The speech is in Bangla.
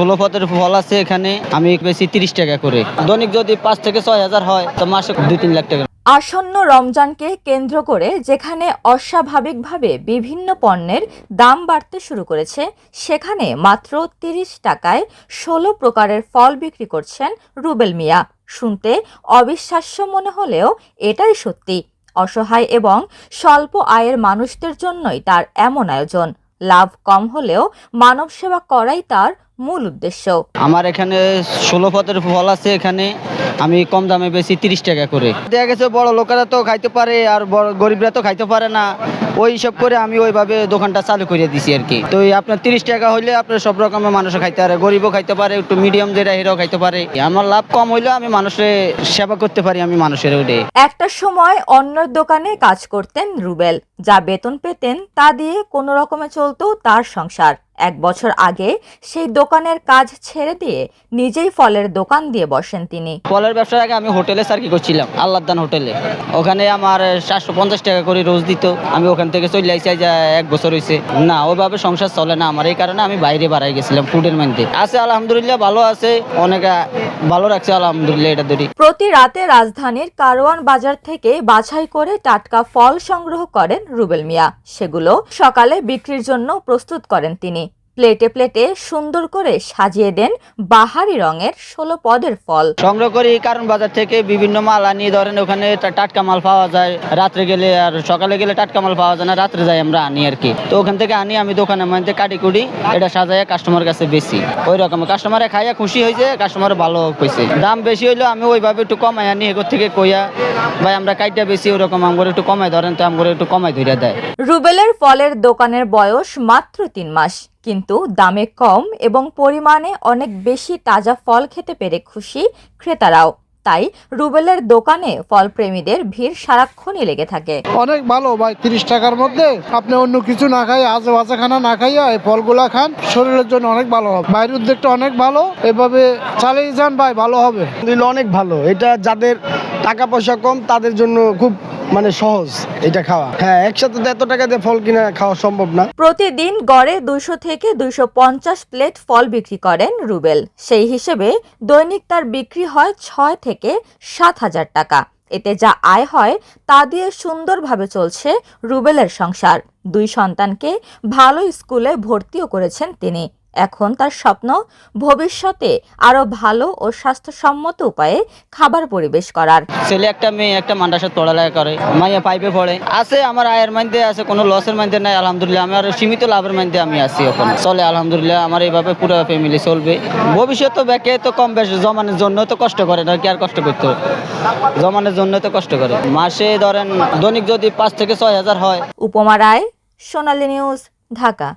ষোলো পদের ফল আছে এখানে, আমি বেশি তিরিশ টাকা করে। দৈনিক যদি পাঁচ থেকে ছয় হাজার হয়, তো মাসে দুই তিন লাখ টাকা। আসন্ন রমজানকে কেন্দ্র করে যেখানে অস্বাভাবিকভাবে বিভিন্ন পণ্যের দাম বাড়তে শুরু করেছে, সেখানে মাত্র তিরিশ টাকায় ষোলো প্রকারের ফল বিক্রি করছেন রুবেল মিয়া। শুনতে অবিশ্বাস্য মনে হলেও এটাই সত্যি। অসহায় এবং স্বল্প আয়ের মানুষদের জন্যই তার এমন আয়োজন। লাভ কম হলেও মানব সেবা করাই তার মূল উদ্দেশ্য। আমার এখানে ষোলো পদের ফল আছে এখানে আমি কম দামে বেশি তিরিশ টাকা করে। দেখা গেছে বড় লোকেরা তো খাইতে পারে আর বড় গরিবরা তো খাইতে পারে না ওই হিসাব করে আমি ওইভাবে দোকানটা চালু করে দিছি আর কি। তো আপনার তিরিশ টাকা হইলে আপনার সব রকমের মানুষ খাইতে পারে গরিবও খাইতে পারে একটু মিডিয়াম যেটা হিরো খাইতে পারে। আমার লাভ কম হইলেও আমি মানুষের সেবা করতে পারি আমি মানুষের ওইটাই একটা সময় অন্যের দোকানে কাজ করতেন রুবেল যা বেতন পেতেন তা দিয়ে কোনো রকমে চলতো তার সংসার। এক বছর আগে সেই দোকানের কাজ ছেড়ে দিয়ে নিজেই ফলের দোকান দিয়ে বসেন তিনি। ফলের ব্যবসার আগে আমি হোটেলে সার্কি করছিলাম? আল্লাহদান হোটেলে। ওখানে আমার সাতশো পঞ্চাশ টাকা করে রোজ দিত। আমি ওখান থেকে চলে আসছি যা এক বছর হয়েছে না ওইভাবে সংসার চলে না আমার। এই কারণে আমি বাইরে বাড়াই গেছিলাম ফুডের মধ্যে। আছে আলহামদুলিল্লাহ ভালো আছে। অনেক ভালো রাখছে আলহামদুলিল্লাহ এটা ধরি প্রতি রাতে রাজধানীর কারওয়ান বাজার থেকে বাছাই করে টাটকা ফল সংগ্রহ করেন রুবেল মিয়া। সেগুলো সকালে বিক্রির জন্য প্রস্তুত করেন তিনি। প্লেটে প্লেটে সুন্দর করে সাজিয়ে দেন বাহারি রঙের ষোলো পদের ফল। সংগ্রহ করি কারণ বাজার থেকে বিভিন্ন মাল আনি। ধরেন ওখানে টাটকা মাল পাওয়া যায়। রাত্রে গেলে আর সকালে গেলে টাটকা মাল পাওয়া যায় না রাত্রে যাই আমরা আনি আর কি। তো ওখান থেকে আনি আমি দোকানের মধ্যে কাটি কুটি এটা সাজায় কাস্টমার কাছে বেশি ওই রকম কাস্টমারে খাইয়া খুশি হয়েছে কাস্টমার ভালো হয়েছে দাম বেশি হইলেও আমি ওইভাবে একটু কমাই আনি এগোর থেকে কইয়া ভাই আমরা কাইটা বেশি ওরকম আমার একটু কমাই ধরেন তো আমার একটু কমাই ধরে দেয়। রুবেলের ফলের দোকানের বয়স মাত্র তিন মাস। কিন্তু দামে কম এবং পরিমাণে অনেক বেশি তাজা ফল খেতে পেরে খুশি ক্রেতারাও। তাই রুবেলের দোকানে ফল প্রেমীদের ভিড় সারাক্ষণই লেগে থাকে। অনেক ভালো ভাই তিরিশ টাকার মধ্যে। আপনি অন্য কিছু না খাই আজে বাজে খানা না খাইয়া এই ফলগুলা খান শরীরের জন্য অনেক ভালো হবে। বাইরের উদ্যোগটা অনেক ভালো এভাবে চালিয়ে যান ভাই ভালো হবে। অনেক ভালো এটা যাদের টাকা পয়সা কম তাদের জন্য খুব মানে সহজ এটা খাওয়া। হ্যাঁ একসাথে তো এত টাকা দিয়ে ফল কিনে খাওয়া সম্ভব না। প্রতিদিন গড়ে দুইশো থেকে দুইশো পঞ্চাশ প্লেট ফল বিক্রি করেন রুবেল। সেই হিসেবে দৈনিক তার বিক্রি হয় ছয় থেকে সাত হাজার টাকা। এতে যা আয় হয় তা দিয়ে সুন্দরভাবে চলছে রুবেলের সংসার। দুই সন্তানকে ভালো স্কুলে ভর্তিও করেছেন তিনি। এখন তার স্বপ্ন ভবিষ্যতে আরও ভালো ও স্বাস্থ্যসম্মত উপায়ে খাবার পরিবেশ করার। ছেলে একটা মেয়ে একটা মান্ডাসার পড়ালেখা করে মাইয়া পাইপে পড়ে। আছে আমার আয়ের মধ্যে আছে কোনো লসের মধ্যে নাই আলহামদুলিল্লাহ। আমার সীমিত লাভের মধ্যে আমি আছি এখন। চলে আলহামদুলিল্লাহ আমার এইভাবে পুরো ফ্যামিলি চলবে। ভবিষ্যৎ তো ব্যাকে তো কম বেশ জমানোর জন্য তো কষ্ট করে না কি আর কষ্ট করতে? জমানোর জন্য তো কষ্ট করে। মাসে ধরেন দৈনিক যদি পাঁচ থেকে ছয় হাজার হয়। উপমা রায় সোনালী নিউজ ঢাকা।